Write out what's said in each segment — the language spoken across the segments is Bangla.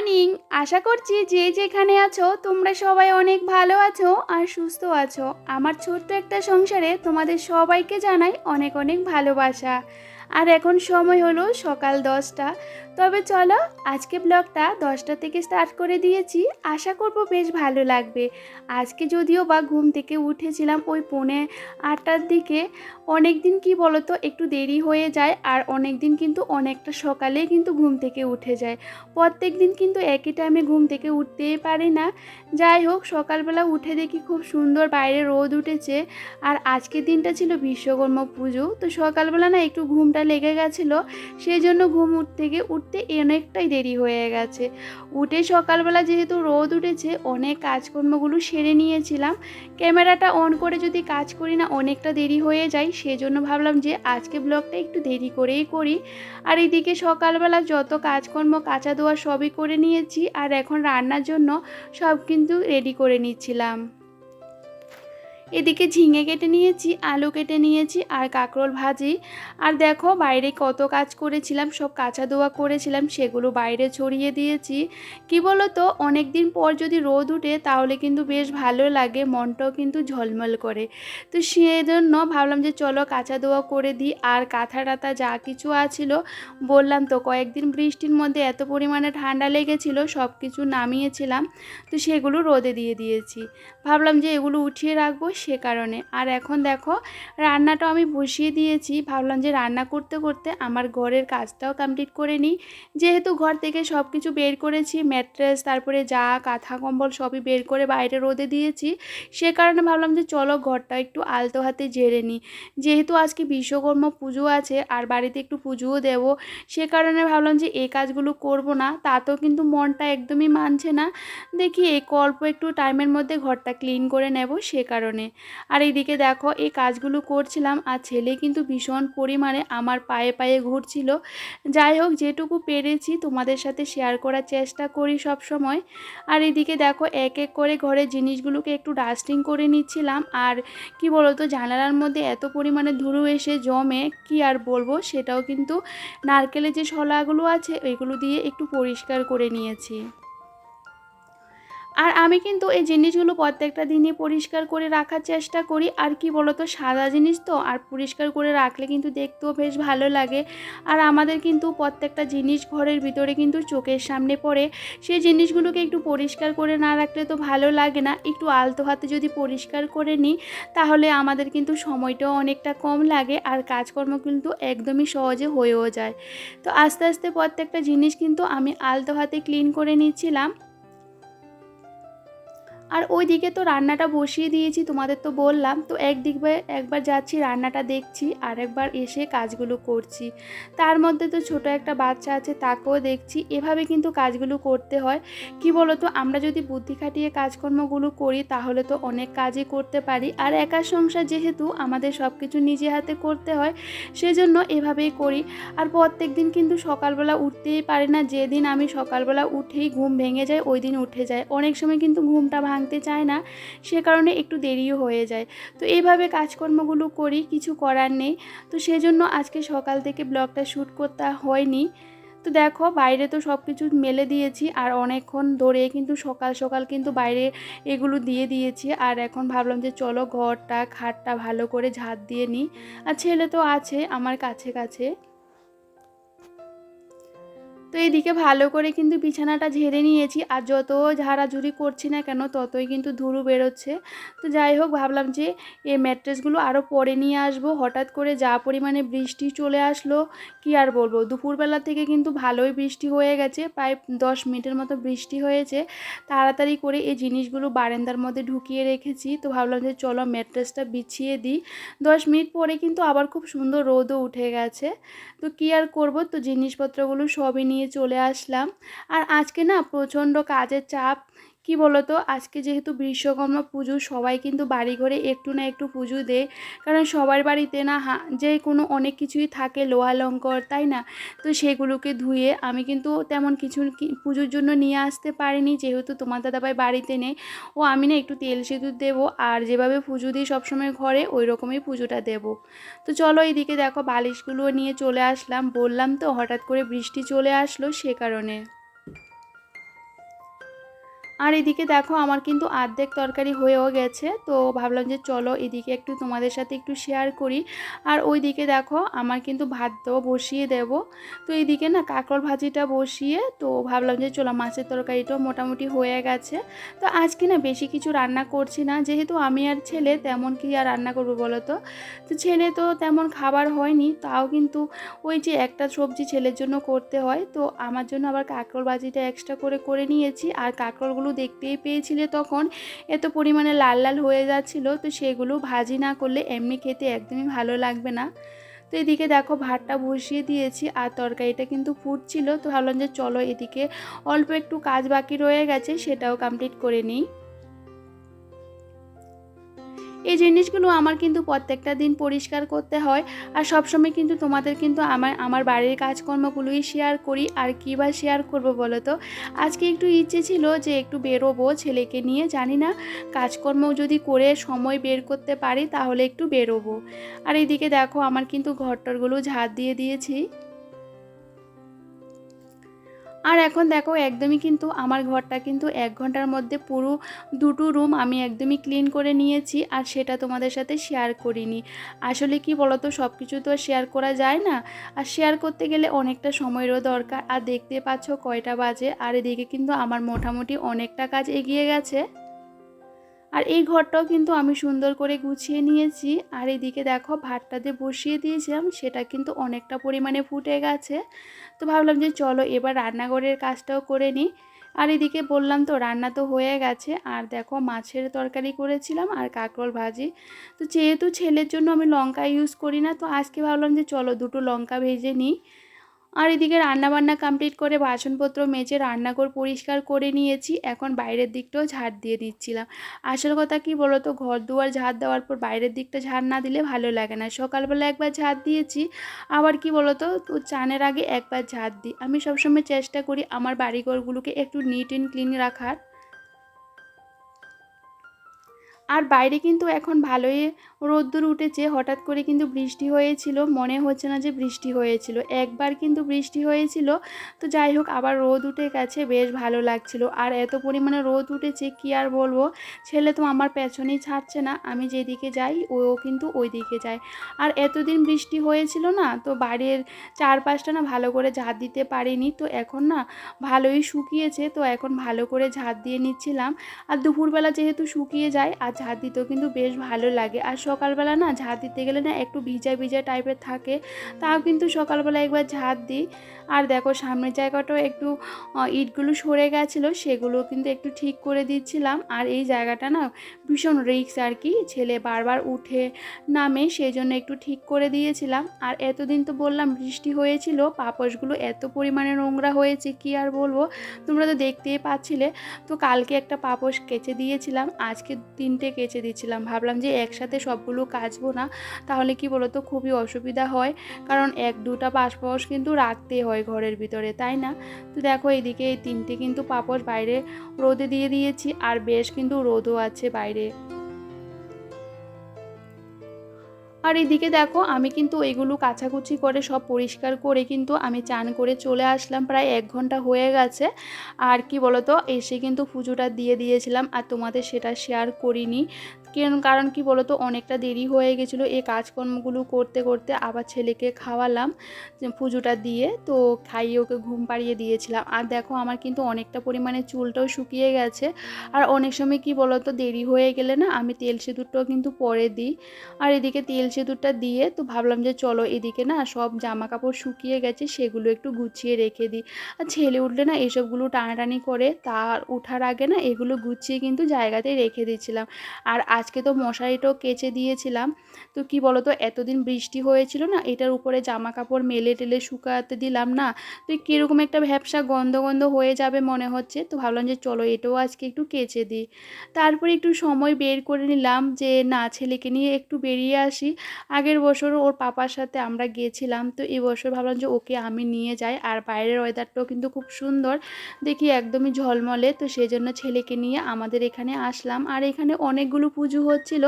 মর্নিং আশা করছি যে যেখানে আছো, তোমরা সবাই অনেক ভালো আছো আর সুস্থ আছো। আমার ছোট্ট একটা সংসারে তোমাদের সবাইকে জানাই অনেক অনেক ভালোবাসা। আর এখন সময় হলো সকাল দশটা। তবে চলো, আজকে ব্লগটা দশটা থেকে স্টার্ট করে দিয়েছি। আশা করব বেশ ভালো লাগবে। আজকে যদিও বা ঘুম থেকে উঠেছিলাম ওই পৌনে আটটার দিকে। অনেক দিন কি বলতো, একটু দেরি হয়ে যায় আর অনেক দিন কিন্তু অনেকটা সকালেই কিন্তু ঘুম থেকে উঠে যায়। প্রত্যেক দিন কিন্তু একই টাইমে ঘুম থেকে উঠতেই পারি না। যাই হোক, সকালবেলা উঠে দেখি খুব সুন্দর বাইরে রোদ উঠেছে। আর আজকের দিনটা ছিল বিশ্বকর্মা পুজো। তো সকালবেলা না একটু ঘুমটা লেগে গেছিল সেই জন্য ঘুম থেকে উঠতে অনেকটাই দেরি হয়ে গেছে। উঠে সকালবেলা যেহেতু রোদ উঠেছে, অনেক কাজকর্মগুলো সেরে নিয়েছিলাম। ক্যামেরাটা অন করে যদি কাজ করি না, অনেকটা দেরি হয়ে যায়। সেজন্য ভাবলাম যে, আজকে ব্লগটা একটু দেরি করেই করি। আর এদিকে সকালবেলা যত কাজকর্ম, কাঁচা ধোয়া সবই করে নিয়েছি। আর এখন রান্নার জন্য সব কিন্তু রেডি করে নিচ্ছিলাম। এদিকে ঝিঙে কেটে নিয়েছি, আলু কেটে নিয়েছি আর কাঁকরোল ভাজি। আর দেখো বাইরে কত কাজ করেছিলাম, সব কাঁচা দোয়া করেছিলাম, সেগুলো বাইরে ছড়িয়ে দিয়েছি। কি বলো তো অনেক দিন পর যদি রোদ উঠে তাহলে কিন্তু বেশ ভালো লাগে, মনটাও কিন্তু ঝলমল করে। তো সেজন্য ভাবলাম যে চলো কাঁচা দোয়া করে দিই, আর কাঁথা টাথা যা কিছু আছিল, বললাম তো কয়েকদিন বৃষ্টির মধ্যে এত পরিমাণে ঠান্ডা লেগেছিল সব কিছু নামিয়েছিলাম, তো সেগুলো রোদে দিয়ে দিয়েছি। ভাবলাম যে এগুলো উঠিয়ে রাখব সে কারণে। আর এখন দেখো রান্নাটা আমি বসিয়ে দিয়েছি। ভাবলাম যে রান্না করতে করতে আমার ঘরের কাজটাও কমপ্লিট করে নিই। যেহেতু ঘর থেকে সব কিছু বের করেছি, ম্যাট্রেস, তারপরে যা কাঁথা কম্বল সবই বের করে বাইরে রোদে দিয়েছি। সে কারণে ভাবলাম যে চলো ঘরটা একটু আলতো হাতে জেরে নিই। যেহেতু আজকে বিশ্বকর্মা পুজো আছে, আর বাড়িতে একটু পুজোও দেব, সে কারণে ভাবলাম যে এই কাজগুলো করব না। তাতেও কিন্তু মনটা একদমই মানছে না। দেখি এই অল্প একটু টাইমের মধ্যে ঘরটা ক্লিন করে নেব সে কারণে। আর এইদিকে দেখো, এই কাজগুলো করছিলাম আর ছেলে কিন্তু ভীষণ পরিমাণে আমার পায়ে পায়ে ঘুরছিল। যাই হোক, যেটুকু পেরেছি তোমাদের সাথে শেয়ার করার চেষ্টা করি সব সময়। আর এদিকে দেখো, এক এক করে ঘরের জিনিসগুলোকে একটু ডাস্টিং করে নিচ্ছিলাম। আর কি বলতো, জানালার মধ্যে এত পরিমাণে ধুলো এসে জমে, কি আর বলব, সেটাও কিন্তু নারকেলের যে শলাগুলো আছে, ওইগুলো দিয়ে একটু পরিষ্কার করে নিয়েছি। আর আমি কিন্তু এই জিনিসগুলো প্রত্যেকটা দিনই পরিষ্কার করে রাখার চেষ্টা করি। আর কি বলতো, সাদা জিনিস তো, আর পরিষ্কার করে রাখলে কিন্তু দেখতেও বেশ ভালো লাগে। আর আমাদের কিন্তু প্রত্যেকটা জিনিস ঘরের ভিতরে কিন্তু চোখের সামনে পড়ে। সেই জিনিসগুলোকে একটু পরিষ্কার করে না রাখলে তো ভালো লাগে না। একটু আলতো হাতে যদি পরিষ্কার করে নিই, তাহলে আমাদের কিন্তু সময়টাও অনেকটা কম লাগে আর কাজকর্ম কিন্তু একদমই সহজে হয়েও যায়। তো আস্তে আস্তে প্রত্যেকটা জিনিস কিন্তু আমি আলতো হাতে ক্লিন করে নিচ্ছিলাম। আর ওই দিকে তো রান্নাটা বসিয়ে দিয়েছি, তোমাদের তো বললাম। তো একদিক একবার যাচ্ছি, রান্নাটা দেখছি আর একবার এসে কাজগুলো করছি। তার মধ্যে তো ছোট একটা বাচ্চা আছে, তাকেও দেখছি। এভাবে কিন্তু কাজগুলো করতে হয়। কি বলো তো আমরা যদি বুদ্ধি খাটিয়ে কাজকর্মগুলো করি, তাহলে তো অনেক কাজই করতে পারি। আর একা সংসার যেহেতু, আমাদের সব কিছু নিজে হাতে করতে হয়, সেজন্য এভাবেই করি। আর প্রত্যেক দিন কিন্তু সকালবেলা উঠতেই পারি না। যেদিন আমি সকালবেলা উঠেই ঘুম ভেঙে যায় ওই দিন উঠে যায়। অনেক সময় কিন্তু ঘুমটা ভাঙ ভাঙতে চায় না, সে কারণে একটু দেরিও হয়ে যায়। তো এইভাবে কাজকর্মগুলো করি, কিছু করার নেই। তো সেজন্য আজকে সকাল থেকে ব্লগটা শ্যুট করতে হয়নি। তো দেখো, বাইরে তো সব কিছু মেলে দিয়েছি আর অনেকক্ষণ ধরে কিন্তু সকাল সকাল কিন্তু বাইরে এগুলো দিয়ে দিয়েছি। আর এখন ভাবলাম যে চলো ঘরটা, খাটটা ভালো করে ঝাঁট দিয়ে নিই। আর ছেলে তো আছে আমার কাছে কাছে। তো এদিকে ভালো করে কিন্তু বিছানাটা ঝেড়ে নিয়েছি, আর যত ঝাড়াঝুড়ি করছি না কেন ততই কিন্তু ধুরু বেরোচ্ছে। তো যাই হোক, ভাবলাম যে এই ম্যাট্রেসগুলো আরও পরে নিয়ে আসব। হঠাৎ করে যা পরিমাণে বৃষ্টি চলে আসলো, কি আর বলব? দুপুরবেলা থেকে কিন্তু ভালোই বৃষ্টি হয়ে গেছে, প্রায় দশ মিনিটের মতো বৃষ্টি হয়েছে। তাড়াতাড়ি করে এই জিনিসগুলো বারান্দার মধ্যে ঢুকিয়ে রেখেছি। তো ভাবলাম যে চলো ম্যাট্রেসটা বিছিয়ে দিই। দশ মিনিট পরে কিন্তু আবার খুব সুন্দর রোদও উঠে গেছে। তো কী আর করব? তো জিনিসপত্রগুলো সবই নিয়ে নিয়ে চলে আসলাম। আর আজকে না প্রচণ্ড কাজের চাপ কি বলতো? আজকে যেহেতু বিশ্বকর্মা পুজো, সবাই কিন্তু বাড়ি ঘরে একটু না একটু পুজো দেয়। কারণ সবার বাড়িতে না হা, যে কোনো অনেক কিছুই থাকে, লোহা লঙ্কর, তাই না? তো সেগুলোকে ধুয়ে আমি কিন্তু তেমন কিছু পুজোর জন্য নিয়ে আসতে পারিনি। যেহেতু তোমার দাদাভাই বাড়িতে নেই, ও আমি না একটু তেল সিঁদুর দেবো। আর যেভাবে পুজো দিই সবসময় ঘরে ওই রকমই পুজোটা দেব। তো চলো এইদিকে দেখো, বালিশগুলো নিয়ে চলে আসলাম। বললাম তো হঠাৎ করে বৃষ্টি চলে আসলো, সে কারণে। আর এদিকে দেখো আমার কিন্তু অর্ধেক তরকারি হয়েও গেছে, তো ভাবলাম যে চলো এদিকে একটু তোমাদের সাথে একটু শেয়ার করি। আর ওইদিকে দেখো আমার কিন্তু ভাতটাও বসিয়ে দেব। তো এইদিকে না কাঁকরোল ভাজিটা বসিয়ে, তো ভাবলাম যে চলো মাছের তরকারিটাও মোটামুটি হয়ে গেছে। তো আজকে না বেশি কিছু রান্না করছি না, যেহেতু আমি আর ছেলে তেমন কি আর রান্না করব বলো তো? তো ছেলে তো তেমন খাবার হয়নি, তাও কিন্তু ওই যে একটা সবজি ছেলের জন্য করতে হয়, তো আমার জন্য আবার কাঁকরোল ভাজিটা এক্সট্রা করে করে নিয়েছি। আর কাঁকরোলগুলো দেখতেই পেয়েছিলে তখন। এত পরিমাণে লাল লাল হয়ে যাচ্ছিল, তো সেগুলো ভাজি না করলে এমনি খেতে একদমই ভালো লাগবে না। তো এদিকে দেখো ভাতটা বসিয়ে দিয়েছি, আর তরকারিটা কিন্তু ফুটছিল, তো ভাবলাম যে চলো এদিকে অল্প একটু কাজ বাকি রয়ে গেছে, সেটাও কমপ্লিট করে নিই। এই জিনিসগুলো আমার কিন্তু প্রত্যেকটা দিন পরিষ্কার করতে হয়। আর সবসময় কিন্তু তোমাদের কিন্তু আমার আমার বাড়ির কাজকর্মগুলোই শেয়ার করি। আর কী বা শেয়ার করব বলো তো? আজকে একটু ইচ্ছে ছিল যে একটু বেরোবো ছেলেকে নিয়ে, জানি না কাজকর্ম যদি করে সময় বের করতে পারি তাহলে একটু বেরোবো। আর এইদিকে দেখো আমার কিন্তু ঘরটরগুলো ঝাড় দিয়ে দিয়েছি। আর এখন দেখো একদমই কিন্তু আমার ঘরটা কিন্তু এক ঘণ্টার মধ্যে পুরো দুটো রুম আমি একদমই ক্লিন করে নিয়েছি আর সেটা তোমাদের সাথে শেয়ার করিনি। আসলে কি বলতো সব কিছু তো শেয়ার করা যায় না। আর শেয়ার করতে গেলে অনেকটা সময়েরও দরকার। আর দেখতে পাচ্ছ কয়টা বাজে, আর এদিকে কিন্তু আমার মোটামুটি অনেকটা কাজ এগিয়ে গেছে। আর এই ঘরটাও কিন্তু আমি সুন্দর করে গুছিয়ে নিয়েছি। আর এদিকে দেখো ভাতটাতে বসিয়ে দিয়েছিলাম, সেটা কিন্তু অনেকটা পরিমাণে ফুটে গেছে। তো ভাবলাম যে চলো এবার রান্নাঘরের কাজটাও করে নিই। আর এদিকে বললাম তো রান্না তো হয়ে গেছে। আর দেখো মাছের তরকারি করেছিলাম আর কাঁকরোল ভাজি। তো যেহেতু ছেলের জন্য আমি লঙ্কা ইউজ করি না, তো আজকে ভাবলাম যে চলো দুটো লঙ্কা ভেজে নিই। আর এদিকে রান্নাবান্না কমপ্লিট করে বাসনপত্র মেজে রান্নাঘর পরিষ্কার করে নিয়েছি। এখন বাইরের দিকটাও ঝাড় দিয়ে দিচ্ছিলাম আসল কথা কি বলতো? তো ঘর দুয়ার ঝাড় দেওয়ার পর বাইরের দিকটা ঝাড় না দিলে ভালো লাগে না। সকালবেলা একবার ঝাড় দিয়েছি। আবার কি বলতো? চানের আগে একবার ঝাড় দিই। আমি সবসময় চেষ্টা করি আমার বাড়িঘরগুলোকে একটু নিট অ্যান্ড ক্লিন রাখার। আর বাইরে কিন্তু এখন ভালোই রোদ্দুর উঠেছে। হঠাৎ করে কিন্তু বৃষ্টি হয়েছিল, মনে হচ্ছে না যে বৃষ্টি হয়েছিল। একবার কিন্তু বৃষ্টি হয়েছিল, তো যাই হোক আবার রোদ উঠে গেছে, বেশ ভালো লাগছিল। আর এত পরিমাণে রোদ উঠেছে, কি আর বলব? ছেলে তো আমার পেছনেই ছাড়ছে না, আমি যেদিকে যাই, ও কিন্তু ওই দিকে যায়। আর এতদিন বৃষ্টি হয়েছিল না, তো বাড়ির চারপাশটা না ভালো করে ঝাঁট দিতে পারিনি। তো এখন না ভালোই শুকিয়েছে, তো এখন ভালো করে ঝাঁট দিয়ে নিচ্ছিলাম। আর দুপুরবেলা যেহেতু শুকিয়ে যায় আর ঝাঁট দিতেও কিন্তু বেশ ভালো লাগে। আর সকালবেলা না ঝাঁট দিতে গেলে না একটু ভিজা ভিজা টাইপের থাকে, তাও কিন্তু সকালবেলা একবার ঝাঁট দিই। আর দেখো সামনের জায়গাটাও একটু ইটগুলো সরে গেছিল, সেগুলো কিন্তু একটু ঠিক করে দিচ্ছিলাম। আর এই জায়গাটা না ভীষণ রিক্স আর কি, ছেলে বারবার উঠে নামে সেই জন্য একটু ঠিক করে দিয়েছিলাম। আর এতদিন তো বললাম বৃষ্টি হয়েছিল পাপসগুলো এত পরিমাণে নোংরা হয়েছে, কি আর বলব? তোমরা তো দেখতেই পাচ্ছিলে। তো কালকে একটা পাপস কেচে দিয়েছিলাম, আজকে তিনটে কেচে দিচ্ছিলাম। ভাবলাম যে একসাথে সবগুলো কাচবো না, তাহলে কি বলতো? খুবই অসুবিধা হয়। কারণ এক দুটা পাশপাশ কিন্তু রাখতে হয় ঘরের ভিতরে, তাই না? তো দেখো এদিকে এই তিনটে কিন্তু পাপড় বাইরে রোদে দিয়ে দিয়েছি, আর বেশ কিন্তু রোদও আছে বাইরে। আর এদিকে দেখো, আমি কিন্তু এগুলো কাছাকুচি করে সব পরিষ্কার করে কিন্তু আমি চান করে চলে আসলাম, প্রায় এক ঘণ্টা হয়ে গেছে। আর কি বলতো, এসে কিন্তু পুজোটা দিয়ে দিয়েছিলাম, আর তোমাদের সেটা শেয়ার করিনি। কারণ কি বলতো, অনেকটা দেরি হয়ে গেছিল। এই কাজকর্মগুলো করতে করতে আবার ছেলেকে খাওয়ালাম পুজোটা দিয়ে। তো খাইয়ে ওকে ঘুম পাড়িয়ে দিয়েছিলাম। আর দেখো, আমার কিন্তু অনেকটা পরিমাণে চুলটাও শুকিয়ে গেছে। আর অনেক সময় কি বলতো, দেরি হয়ে গেলে না, আমি তেল সিঁদুরটাও কিন্তু পরে দিই। আর এদিকে তেল সিঁদুরটা দিয়ে তো ভাবলাম যে চলো, এদিকে না সব জামা কাপড় শুকিয়ে গেছে, সেগুলো একটু গুছিয়ে রেখে দিই। আর ছেলে উঠলে না এসবগুলো টানাটানি করে, তার উঠার আগে না এগুলো গুছিয়ে কিন্তু জায়গাতেই রেখে দিয়েছিলাম। আর আজকে তো মশারিটাও কেচে দিয়েছিলাম। তো কি বলো তো এতদিন বৃষ্টি হয়েছিল না, এটার উপরে জামা কাপড় মেলে টেলে শুকাতে দিলাম না। তো কীরকম একটা ভ্যাবসা গন্ধ গন্ধ হয়ে যাবে মনে হচ্ছে। তো ভাবলাম যে চলো এটাও আজকে একটু কেচে দিই। তারপরে একটু সময় বের করে নিলাম যে না, ছেলেকে নিয়ে একটু বেরিয়ে আসি। আগের বছর ওর পাপার সাথে আমরা গিয়েছিলাম তো এই বছর ভাবলাম যে ওকে আমি নিয়ে যাই। আর বাইরের ওয়েদারটাও কিন্তু খুব সুন্দর। দেখি একদমই ঝলমলে। তো সেই জন্য ছেলেকে নিয়ে আমাদের এখানে আসলাম। আর এখানে অনেকগুলো পুজো পুজো হচ্ছিল,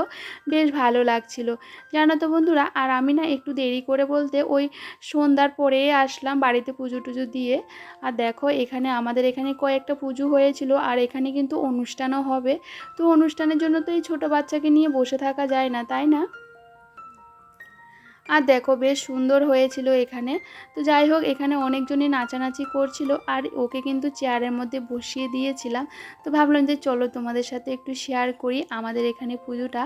বেশ ভালো লাগছিল। জানো তো বন্ধুরা, আর আমি না একটু দেরি করে বলতে ওই সন্ধ্যার পরেই আসলাম বাড়িতে পুজো টুজো দিয়ে। আর দেখো, এখানে আমাদের এখানে কয়েকটা পুজো হয়েছিল, আর এখানে কিন্তু অনুষ্ঠানও হবে। তো অনুষ্ঠানের জন্য তো এই ছোটো বাচ্চাকে নিয়ে বসে থাকা যায় না, তাই না? আর দেখো বেশ সুন্দর হয়েছিল এখানে। তো যাই হোক, এখানে অনেকজনই নাচানাচি করছিল আর ওকে কিন্তু চেয়ারের মধ্যে বসিয়ে দিয়েছিলাম। তো ভাবলাম যে চলো তোমাদের সাথে একটু শেয়ার করি আমাদের এখানে পুজোটা।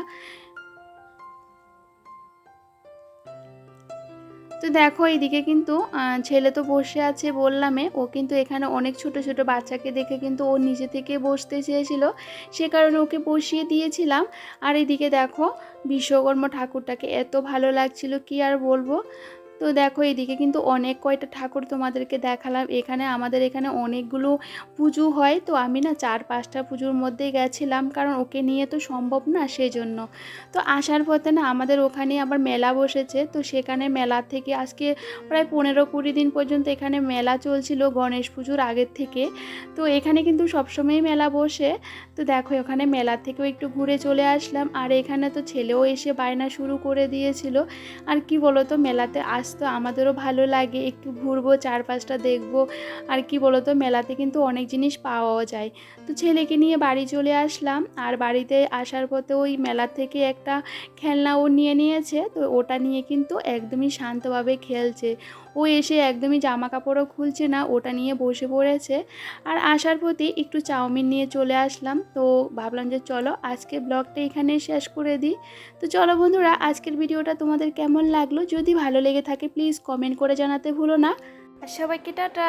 তো দেখো এইদিকে কিন্তু ছেলে তো বসে আছে বললামে। ও কিন্তু এখানে অনেক ছোট ছোট বাচ্চাকে দেখে কিন্তু ও নিজে থেকে বসতে চেয়েছিল। সে কারণে ওকে বসিয়ে দিয়েছিলাম। আর এদিকে দেখো বিশ্বকর্মা ঠাকুরটাকে এত ভালো লাগছিল, কি আর বলব? তো দেখো এদিকে কিন্তু অনেক কয়টা ঠাকুর তোমাদেরকে দেখালাম। এখানে আমাদের এখানে অনেকগুলো পুজো হয়। তো আমি না চার পাঁচটা পুজোর মধ্যেই গেছিলাম কারণ ওকে নিয়ে তো সম্ভব না সেই জন্য তো আসার পথে না আমাদের ওখানে আবার মেলা বসেছে। তো সেখানে মেলা থেকে আজকে প্রায় পনেরো কুড়ি দিন পর্যন্ত এখানে মেলা চলছিল গণেশ পুজোর আগের থেকে। তো এখানে কিন্তু সবসময়ই মেলা বসে। তো দেখো ওখানে মেলা থেকেও একটু ঘুরে চলে আসলাম। আর এখানে তো ছেলেও এসে বায়না শুরু করে দিয়েছিল। আর কি বলো তো মেলাতে আসতো আমাদেরও ভালো লাগে। একটু ঘুরবো, চারপাশটা দেখব। আর কি বলো তো মেলাতে কিন্তু অনেক জিনিস পাওয়াও যায়। তো ছেলেকে নিয়ে বাড়ি চলে আসলাম। আর বাড়িতে আসার পথে ওই মেলা থেকে একটা খেলনা ও নিয়ে নিয়েছে। তো ওটা নিয়ে কিন্তু একদমই শান্তভাবে খেলছে। ও এসে একদমই জামা কাপড়ও খুলছে না, ওটা নিয়ে বসে পড়েছে। আর আসার প্রতি একটু চাউমিন নিয়ে চলে আসলাম। তো ভাবলাম যে চলো, আজকে ব্লগটা এখানে শেষ করে দিই। তো চলো বন্ধুরা, আজকের ভিডিওটা তোমাদের কেমন লাগল? যদি ভালো লেগে থাকে প্লিজ কমেন্ট করে জানাতে ভুলো না। আর সবাইকে টাটা।